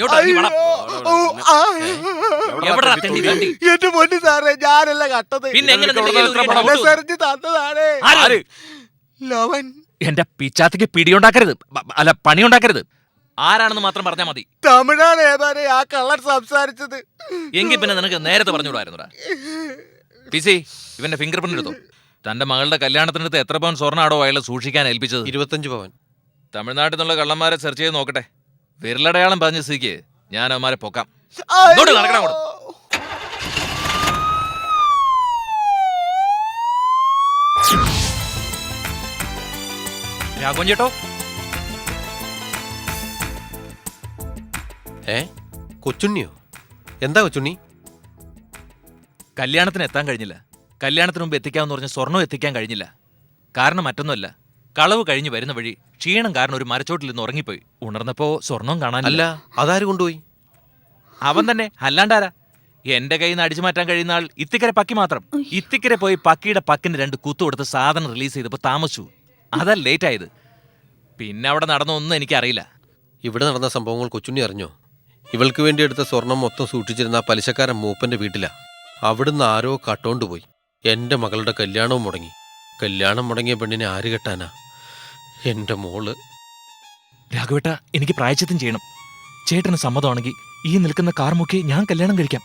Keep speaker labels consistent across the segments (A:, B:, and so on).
A: ഇങ്ങോട്ട് ഇറങ്ങി വാടാ.
B: ഓ,
A: എവിടെടാ തെണ്ടി? തെണ്ടി?
B: എന്റെ പൊന്നു സാറേ ഞാനല്ല കട്ടത്.
A: പിന്നെ എങ്ങനെ നിന്റെ കയ്യിൽ ഒരു
B: നല്ല
A: പണം
B: സെറിഞ്ഞ് തന്നതാണ്.
A: ആര്?
B: ലവൻ.
A: എന്റെ പിച്ചാത്തിക്ക് പിടിയുണ്ടാക്കരുത്. ബ- ബ- അല്ല പണിയുണ്ടാക്കരുത്. ആരാണെന്ന് മാത്രം പറഞ്ഞാ മതി.
B: തമിഴാണ് ഏതാരെ ആ കള്ളൻ സംസാരിച്ചത്.
A: എങ്കിൽ പിന്നെ നിനക്ക് നേരത്തെ പറഞ്ഞുകൂടായിരുന്നുടാ? പിസി ഇവന്റെ ഫിംഗർ പ്രിന്റ് എടുത്തു? തന്റെ മകളുടെ കല്യാണത്തിനടുത്ത് എത്ര പവൻ സ്വർണാടോ അയാളെ സൂക്ഷിക്കാൻ ഏൽപ്പിച്ചത്?
C: ഇരുപത്തഞ്ച് പവൻ.
A: തമിഴ്നാട്ടിൽ നിന്നുള്ള കള്ളന്മാരെ സെർച്ച് ചെയ്ത് നോക്കട്ടെ. വിരലടയാളം പറഞ്ഞ സിക്ക് ഞാൻ അവന്മാരെ പൊക്കാം. ഇങ്ങോട്ട് നടക്കണം അങ്ങോട്ട്. രാഘവൻ ചേട്ടോ?
C: ഏ? കൊച്ചുണ്ണിയോ? എന്താ കൊച്ചുണ്ണി?
A: കല്യാണത്തിന് എത്താൻ കഴിഞ്ഞില്ല. കല്യാണത്തിന് മുമ്പ് എത്തിക്കാമെന്ന് പറഞ്ഞ സ്വർണം എത്തിക്കാൻ കഴിഞ്ഞില്ല. കാരണം മറ്റൊന്നുമല്ല. കളവ് കഴിഞ്ഞ് വരുന്ന വഴി ക്ഷീണം കാരണം ഒരു മരച്ചോട്ടിൽ നിന്ന് ഉറങ്ങിപ്പോയി. ഉണർന്നപ്പോ സ്വർണം
C: അല്ല
A: കാണാനില്ല
C: അതാര് കൊണ്ടുപോയി?
A: അവൻ തന്നെ. അല്ലാണ്ടാരാ? എന്റെ കയ്യിൽ നിന്ന് അടിച്ചു മാറ്റാൻ കഴിയുന്ന ആൾ ഇത്തിക്കര പക്കി മാത്രം. ഇത്തിക്കര പോയി പക്കിയുടെ പക്കിന് രണ്ട് കുത്തു കൊടുത്ത് സാധനം റിലീസ് ചെയ്തപ്പോ താമസിച്ചു. അതാ ലേറ്റ് ആയത്. പിന്നെ അവിടെ നടന്നൊന്നും എനിക്കറിയില്ല.
C: ഇവിടെ നടന്ന സംഭവങ്ങൾ കൊച്ചുണ്ണി അറിഞ്ഞോ? ഇവൾക്ക് വേണ്ടി എടുത്ത സ്വർണം മൊത്തം സൂക്ഷിച്ചിരുന്ന ആ പലിശക്കാരൻ മൂപ്പന്റെ വീട്ടിലാ. അവിടുന്ന് ആരോ കട്ടോണ്ട് പോയി. എന്റെ മകളുടെ കല്യാണവും മുടങ്ങി. കല്യാണം മുടങ്ങിയ പെണ്ണിനെ ആര് കെട്ടാനാ? എന്റെ മോൾ.
A: രാഘവേട്ട എനിക്ക് പ്രായച്ചിത്തം ചെയ്യണം. ചേട്ടന് സമ്മതമാണെങ്കിൽ ഈ നിൽക്കുന്ന കാർമുക്കി ഞാൻ കല്യാണം കഴിക്കാം.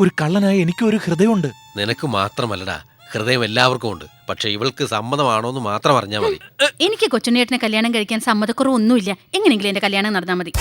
A: ഒരു കള്ളനായ എനിക്കും ഒരു ഹൃദയമുണ്ട്.
C: നിനക്ക് മാത്രമല്ലടാ ഹൃദയം എല്ലാവർക്കും ഉണ്ട്. പക്ഷെ ഇവൾക്ക് സമ്മതമാണോ എന്ന് മാത്രം അറിഞ്ഞാൽ മതി.
D: എനിക്ക് കൊച്ചുണ്ണേട്ടനെ കല്യാണം കഴിക്കാൻ സമ്മതക്കുറവൊന്നുമില്ല. എങ്ങനെയെങ്കിലും എന്റെ കല്യാണം നടന്നാൽ മതി.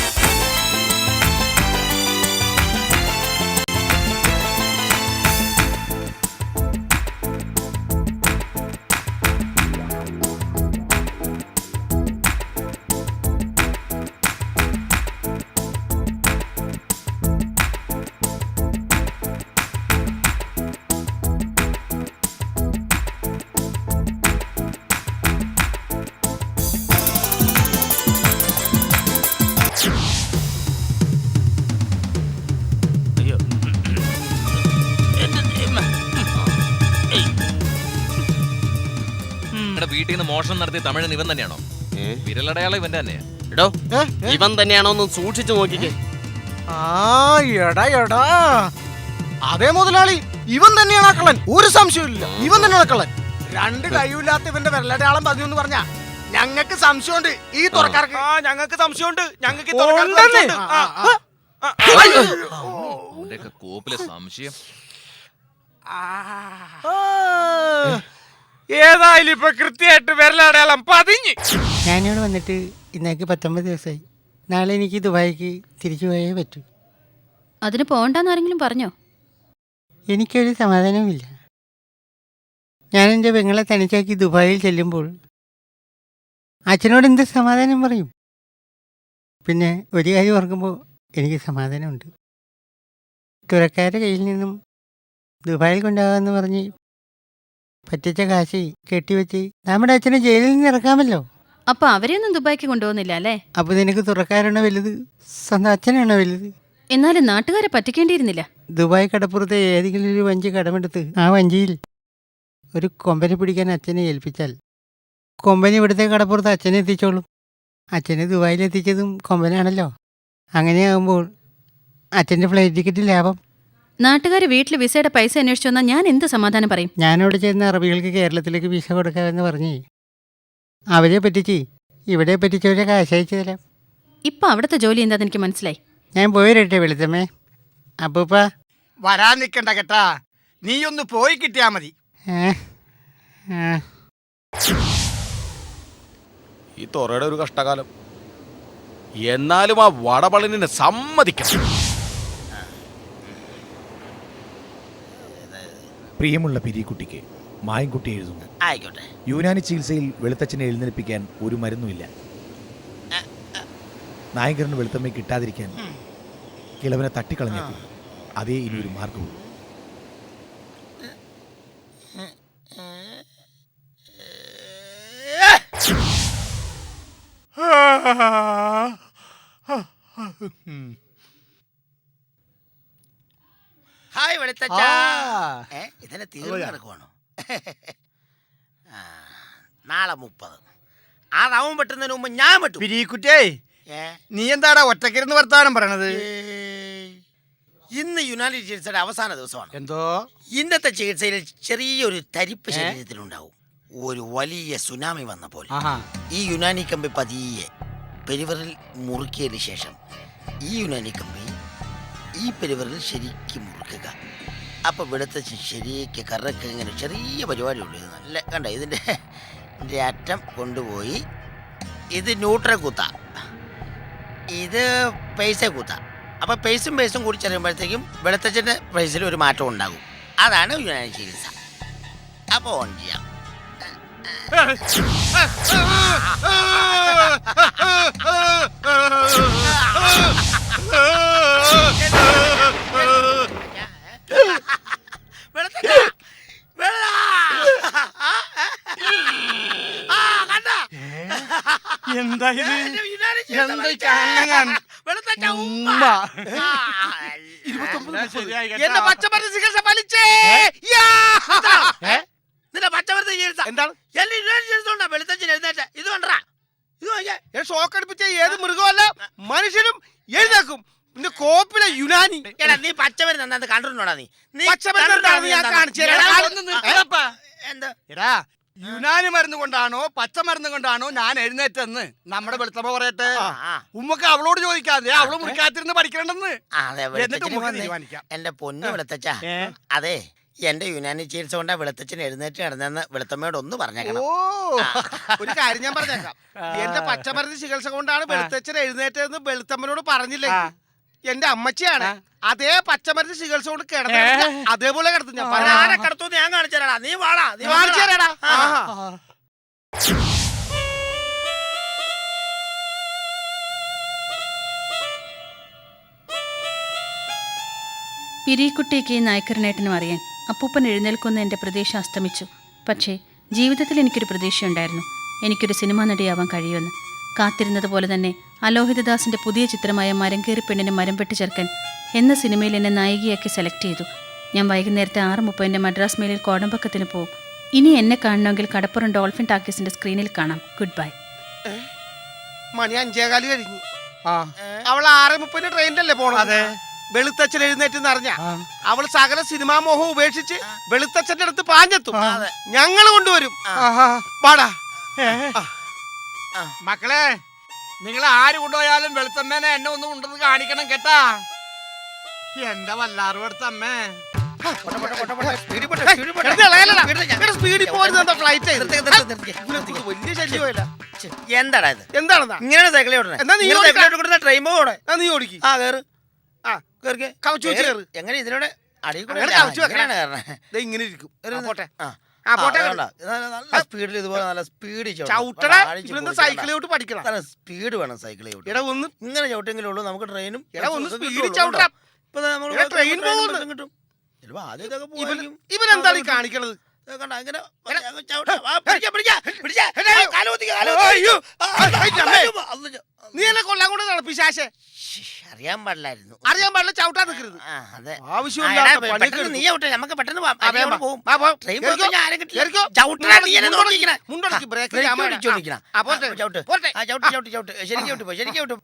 A: എന്റെ വീട്ടിൽ നിന്ന് മോഷണം നടത്തിയ തമിഴൻ ഇവൻ തന്നെയാണോ? വിരലടയാളം ഇവന്റെ തന്നെയാ.
E: എടോ ഇവൻ തന്നെയാണോ ഒന്ന് സൂക്ഷിച്ചു നോക്കിക്കേ.
B: ആ എടാ എടാ. അതേ മുതലാളി ഇവൻ തന്നെയാണ് ആ കള്ളൻ. ഒരു സംശയമില്ല ഇവൻ തന്നെയാണ് കള്ളൻ. രണ്ട് കഴിവില്ലാത്ത ഇവന്റെ വിരലടയാളം പറഞ്ഞു എന്ന് പറഞ്ഞ ഞങ്ങൾക്ക് സംശയമുണ്ട്. ഈ തുറക്കാർക്ക്.
F: ആ ഞങ്ങൾക്ക് സംശയമുണ്ട്. ഞങ്ങൾക്ക്
B: കോപ്പിലെ ആ, ആ.
F: ഏതായാലും ഇപ്പൊ കൃത്യമായിട്ട് വിരലടയാളം പതിഞ്ഞ്.
G: ഞാനിവിടെ വന്നിട്ട് ഇന്നേക്ക് പത്തൊമ്പത് ദിവസമായി നാളെ എനിക്ക് ദുബായിക്ക് തിരിച്ചു പോയേ പറ്റൂ.
D: അതിന് പോകണ്ടെന്ന് ആരെങ്കിലും പറഞ്ഞോ?
G: എനിക്കൊരു സമാധാനവുമില്ല. ഞാൻ എന്റെ പെങ്ങളെ തനിച്ചാക്കി ദുബായിൽ ചെല്ലുമ്പോൾ അച്ഛനോട് എന്ത് സമാധാനം പറയും? പിന്നെ ഒരു കാര്യം ഓർക്കുമ്പോൾ എനിക്ക് സമാധാനമുണ്ട്. തുറക്കാരുടെ കയ്യിൽ നിന്നും ദുബായിൽ കൊണ്ടാകാമെന്ന് പറഞ്ഞ് പറ്റിച്ച കാശി കെട്ടിവെച്ച് നമ്മുടെ അച്ഛനെ ജയിലിൽ നിന്ന് ഇറക്കാമല്ലോ.
D: അപ്പൊ അവരെയൊന്നും ദുബായിക്ക് കൊണ്ടുപോകുന്നില്ല അല്ലേ?
G: അപ്പൊ നിനക്ക് തുറക്കാരാണോ വലുത്? സ്വന്തം അച്ഛനാണോ വലുത്?
D: എന്നാലും നാട്ടുകാരെ പറ്റിക്കേണ്ടിയിരുന്നില്ല.
G: ദുബായ് കടപ്പുറത്തെ ഏതെങ്കിലും ഒരു വഞ്ചി കടമെടുത്ത് ആ വഞ്ചിയിൽ ഒരു കൊമ്പനെ പിടിക്കാൻ അച്ഛനെ ഏൽപ്പിച്ചാൽ കൊമ്പനെ ഇവിടുത്തെ കടപ്പുറത്ത് അച്ഛനെ എത്തിച്ചോളും. അച്ഛനെ ദുബായിൽ എത്തിച്ചതും കൊമ്പനാണല്ലോ. അങ്ങനെയാകുമ്പോൾ അച്ഛന്റെ ഫ്ലൈറ്റ് ടിക്കറ്റ് ലാഭം
D: നാട്ടുകാർ വീട്ടിൽ വിസയുടെ പൈസ അന്വേഷിച്ചു വന്നാൽ ഞാൻ എന്ത് സമാധാനം പറയും?
G: ഞാനിവിടെ ചെയ്യുന്ന അറബികൾക്ക് കേരളത്തിലേക്ക് വിസ കൊടുക്കാമെന്ന് പറഞ്ഞ്. അവരെ പറ്റിച്ച് ഇവിടെ പറ്റിച്ചവരെ കാശയച്ചു തരാം.
D: ഇപ്പൊ അവിടുത്തെ ജോലി എന്താന്ന് എനിക്ക് മനസ്സിലായി.
G: ഞാൻ പോയിരട്ടെ വെളുത്തമ്മേ. അപ്പൂപ്പ
B: വരാൻ നിൽക്കണ്ട കേട്ടാ. നീ ഒന്ന് പോയി കിട്ടിയാ മതി.
F: ഈ തൊറയുടെ ഒരു കഷ്ടകാലം. എന്നാലും ആ വടപളിനെ സമ്മതിക്കണം.
H: പ്രിയമുള്ള പിരിക്കുട്ടിക്ക് മായൻകുട്ടി എഴുതുന്നു.
E: ആയിക്കോട്ടെ.
H: യുനാനി ചികിത്സയിൽ വെളുത്തച്ഛനെ എഴുന്നേൽപ്പിക്കാൻ ഒരു മരുന്നുമില്ല. നായകരന് വെളുത്തമ്മയെ കിട്ടാതിരിക്കാൻ കിളവനെ തട്ടിക്കളഞ്ഞു അതേ ഇനി ഒരു മാർഗവും
E: ഹായ് വെളുത്തച്ഛ.
B: ആ.
E: ഇതിനെ തീർന്നു കിടക്കുവാണോ? ആ, നാളെ മുപ്പത്. ആ റവം വെട്ടുന്നതിന് മുമ്പ് ഞാൻ വെട്ടും.
B: പിരിക്കുറ്റേ
E: ഏ?
B: നീ എന്താടാ ഒറ്റക്കിരുന്ന് വർത്താനം പറയണത്?
E: ഇന്ന് യുനാനി ചികിത്സയുടെ അവസാന ദിവസമാണ്.
B: എന്തോ?
E: ഇന്നത്തെ ചികിത്സയിൽ ചെറിയൊരു തരിപ്പ് ശരീരത്തിലുണ്ടാവും. ഒരു വലിയ സുനാമി വന്ന പോലെ. ഈ യുനാനി കമ്പി പതിയെ പെരുവറിൽ മുറുക്കിയതിന് ശേഷം ഈ യുനാനി കമ്പി ഈ പെരുവറിൽ ശരിക്കും മുറുക്കുക. അപ്പൊ ഇവിടുത്തെ ശരിക്ക് കറക്ക് ഇങ്ങനെ ചെറിയ പരിപാടിയുള്ളൂ ഇത് നല്ല കണ്ട ഇതിന്റെ ഇതിന്റെ അറ്റം കൊണ്ടുപോയി ഇത് ന്യൂട്രൽ കുത്ത ഇത് പൈസ കുത്ത അപ്പോൾ പൈസും പൈസും കൂടി ചെറിയുമ്പോഴത്തേക്കും വെളുത്തച്ഛന്റെ പൈസയിൽ ഒരു മാറ്റം ഉണ്ടാകും അതാണ് ചികിത്സ അപ്പോൾ ഓൺ ചെയ്യാം എന്റെ
B: പച്ചമരുന്ന് ചികിത്സ വലിച്ചേ യാ! ഏ?
E: നിന്റെ പച്ചമരുന്ന് ചികിത്സ.
B: എന്താണ്?
E: എല്ലാം യുനാനി ചികിത്സ വെളുത്തച്ഛൻ എഴുന്നേറ്റ. ഇത് കണ്ടാ ഇത് നോക്കിയേ
B: ഏ, ഷോക്ക് അടിപ്പിച്ച ഏത് മൃഗമല്ല മനുഷ്യനും എഴുന്നേക്കും പിന്നെ കോപ്പിലെ യുനാനി.
E: എടാ നീ പച്ചമരുന്ന് എന്താ? കണ്ടിട്ടുണ്ടോടാ നീ? നീ
B: പച്ചമരുന്ന് എന്താണെന്ന് ഞാൻ കാണിച്ചു തരാം. ഒന്ന്.
E: എന്താ?
B: എടാ യുനാനി മരുന്ന് കൊണ്ടാണോ പച്ചമരുന്ന് കൊണ്ടാണോ ഞാൻ എഴുന്നേറ്റെന്ന് നമ്മുടെ വെളുത്തമ്മ പറയട്ടെ. ഉമ്മക്ക് അവളോട് ചോദിക്കാതെ അവൾ മുറിക്കാത്തിരുന്ന് പഠിക്കണ്ടെന്ന് എന്നിട്ട്
E: എന്റെ പൊന്നു
B: വെളുത്തച്ച
E: അതെ എന്റെ യുനാനി ചികിത്സ കൊണ്ടാ വെളുത്തച്ഛൻ എഴുന്നേറ്റ് നടന്നെന്ന് വെളുത്തമ്മയോട് ഒന്ന് പറഞ്ഞേക്കണം.
B: ഓ ഒരു കാര്യം ഞാൻ പറഞ്ഞേക്കാം. എന്റെ പച്ചമരുന്ന് ചികിത്സ കൊണ്ടാണ് വെളുത്തച്ഛൻ എഴുന്നേറ്റതെന്ന് വെളുത്തമ്മനോട് പറഞ്ഞില്ലേ എന്റെ അമ്മച്ചിയാണ്. അതേ പച്ചമരുന്ന് ചികിത്സ കൊണ്ട് കിടന്ന അതേപോലെ കിടത്തു ഞാൻ.
E: ആരെ കിടത്തു ഞാൻ കാണിച്ചു തരാടാ നീ വാടാ. നീ
B: കാണിച്ചു
E: വന്നെടാ.
B: തരാടാ. ആഹാ.
D: നായക്കരനേട്ടനും അറിയാൻ അപ്പൂപ്പൻ എഴുന്നേൽക്കുന്ന എന്റെ പ്രതീക്ഷ അസ്തമിച്ചു. പക്ഷേ ജീവിതത്തിൽ എനിക്കൊരു പ്രതീക്ഷയുണ്ടായിരുന്നു. എനിക്കൊരു സിനിമാ നടിയാവാൻ കഴിയുമെന്ന്. കാത്തിരുന്നത് പോലെ തന്നെ അലോഹിതദാസിന്റെ പുതിയ ചിത്രമായ മരം കയറി പെണ്ണിന് മരം വെട്ടി ചേർക്കൻ എന്ന സിനിമയിൽ എന്നെ നായികയാക്കി സെലക്ട് ചെയ്തു. ഞാൻ വൈകുന്നേരത്തെ ആറ് മുപ്പതിന്റെ മദ്രാസ് മേലിൽ കോടമ്പക്കത്തിന് പോകും ഇനി എന്നെ കാണണമെങ്കിൽ കടപ്പുറം ഡോൾഫിൻ ടാക്കീസിന്റെ സ്ക്രീനിൽ കാണാം. Good bye.
B: മണി അഞ്ചേകാൽ കഴിഞ്ഞു. അവൾ ആറ് മുപ്പതിന് ട്രെയിനിലല്ലേ പോണത്? വെളുത്തച്ഛൻ എഴുന്നേറ്റ് അറിഞ്ഞ? അവൾ സകല സിനിമാ മോഹം ഉപേക്ഷിച്ച് വെളുത്തച്ഛന്റെ അടുത്ത് പാഞ്ഞെത്തും. ഞങ്ങൾ കൊണ്ടുവരും. പാടാ
I: മക്കളെ നിങ്ങൾ ആര് കൊണ്ടുപോയാലും വെളുത്തമ്മേനെ എന്നെ ഒന്നും ഉണ്ടെന്ന് കാണിക്കണം കേട്ടാ. എന്റെ വല്ലാറും
E: എന്താടാ ഇത്?
B: എന്താണെന്നാ
E: ഇങ്ങനെ സൈക്കിൾ ഓടണേ. ട്രെയിൻ പോകണേ
B: നീ ഓടിക്ക്.
E: ആ
B: ആ കവച്ചു വെച്ച്.
E: എങ്ങനെ ഇതിലൂടെ അടിയിൽ കൂടെ
B: കവച്ചു ഇങ്ങനെ ഇരിക്കും. പോട്ടെ.
E: ആ. നല്ല- സ്പീഡിൽ ഇതുപോലെ നല്ല സ്പീഡിൽ
B: സൈക്കിളിലോട്ട് പഠിക്കണം.
E: നല്ല സ്പീഡ് വേണം സൈക്കിളിലോട്ട്
B: ഇട ഒന്ന്
E: ഇങ്ങനെ ചവിട്ടെങ്കിലും ഉള്ളൂ. നമുക്ക് ട്രെയിനും
B: ഇട ഒന്ന്
E: ബസ്സും
B: ചവിട്ടാം.
E: ഇപ്പൊ ട്രെയിനും
B: പോകുന്നു.
E: കിട്ടും. ചിലപ്പോ ആദ്യം ഇതൊക്കെ
B: ഇവൻ
E: പോവായിരിക്കും.
B: ഇവൻ എന്താണ് ഈ കാണിക്കണത്?
E: ഇത് ചവിട്ടാ.
B: നീ എന്നെ കൊല്ലാൻ കൊണ്ട് നടപ്പിശാശേ
E: അറിയാൻ പാടില്ലായിരുന്നു.
B: അറിയാൻ പാടില്ല ചവിട്ടാൻ നിൽക്കരുത്
E: അതെ.
B: ആവശ്യമില്ലാത്ത
E: പെട്ടെന്ന് നീ. ചവിട്ടെ നമുക്ക് പെട്ടെന്ന് പോവാം. ട്രെയിൻ
B: മുണ്ടൊടുക്കി,
E: ബ്രേക്ക് ചവിട്ട്, ചവിട്ട്, ചവിട്ട്. ശരിക്കും ചവിട്ട് പോ, ശരിക്കും ചവിട്ട്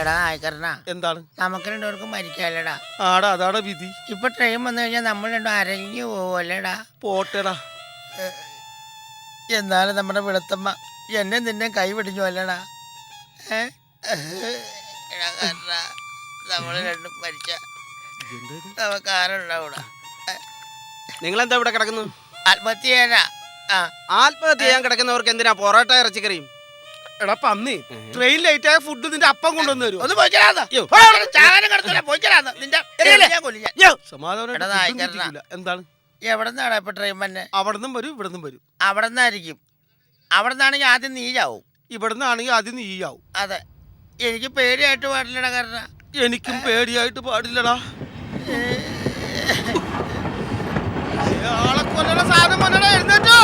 E: എടാ ആയിക്കരണ
B: എന്താണ്?
E: നമുക്ക് രണ്ടുപേർക്കും മരിക്കാലടാ.
B: ആടാ അതാണ് വിധി.
E: ഇപ്പൊ ട്രെയിൻ വന്നു കഴിഞ്ഞാൽ നമ്മൾ രണ്ടും അരഞ്ഞു പോവല്ലേടാ.
B: പോട്ടെടാ.
E: എന്നാലും നമ്മുടെ വെളുത്തമ്മ എന്നെ നിന്നെ കൈ പിടിഞ്ഞു അല്ലടാ നമ്മൾ രണ്ടും മരിച്ച നമുക്ക് ആരുണ്ടാവൂടാ?
I: നിങ്ങൾ എന്താ ഇവിടെ കിടക്കുന്നു?
E: ആത്മഹത്യ ചെയ്യാനാ
I: ആത്മഹത്യ ചെയ്യാൻ കിടക്കുന്നവർക്ക് എന്തിനാ പൊറോട്ട ഇറച്ചിക്കറിയും?
B: എടാ പന്നി ട്രെയിൻ ലേറ്റ് ആയ ഫുഡ് നിന്റെ അപ്പം കൊണ്ടുവന്നു തരും
E: ഒന്ന്.
B: എന്താണ്?
E: എവിടെ നിന്നാണ് ഇപ്പൊ ട്രെയിൻ തന്നെ
B: അവിടെ നിന്നും വരും ഇവിടുന്ന് വരും.
E: അവിടെ നിന്നായിരിക്കും അവിടെ നിന്നാണെങ്കിൽ ആദ്യം നീ ചാവും.
B: ഇവിടുന്ന് ആണെങ്കിൽ ആദ്യം നീയാവും.
E: അതെ. എനിക്ക് പേടിയായിട്ട് പാടില്ലടാ കാരണം.
B: എനിക്കും പേടിയായിട്ട് പാടില്ലടാ. ആളെ കൊല്ലണ സാധനം വന്നടാ എഴുന്നേറ്റോ.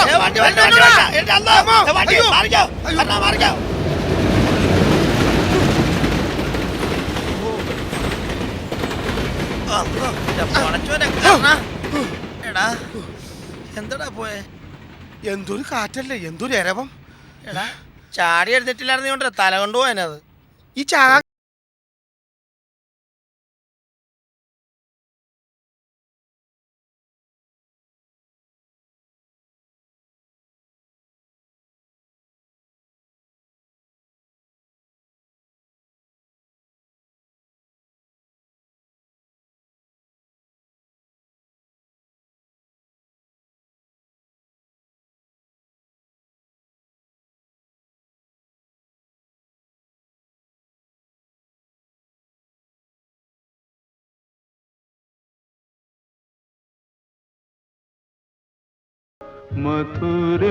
E: എടാ എന്താടാ പോയെ?
B: എന്തൊരു കാറ്റല്ലേ എന്തൊരു എരവം.
E: എടാ ചാടി എടുത്തിട്ടില്ലായിരുന്നു തല കൊണ്ട് പോയനത്
B: ഈ ചാ
J: मथुर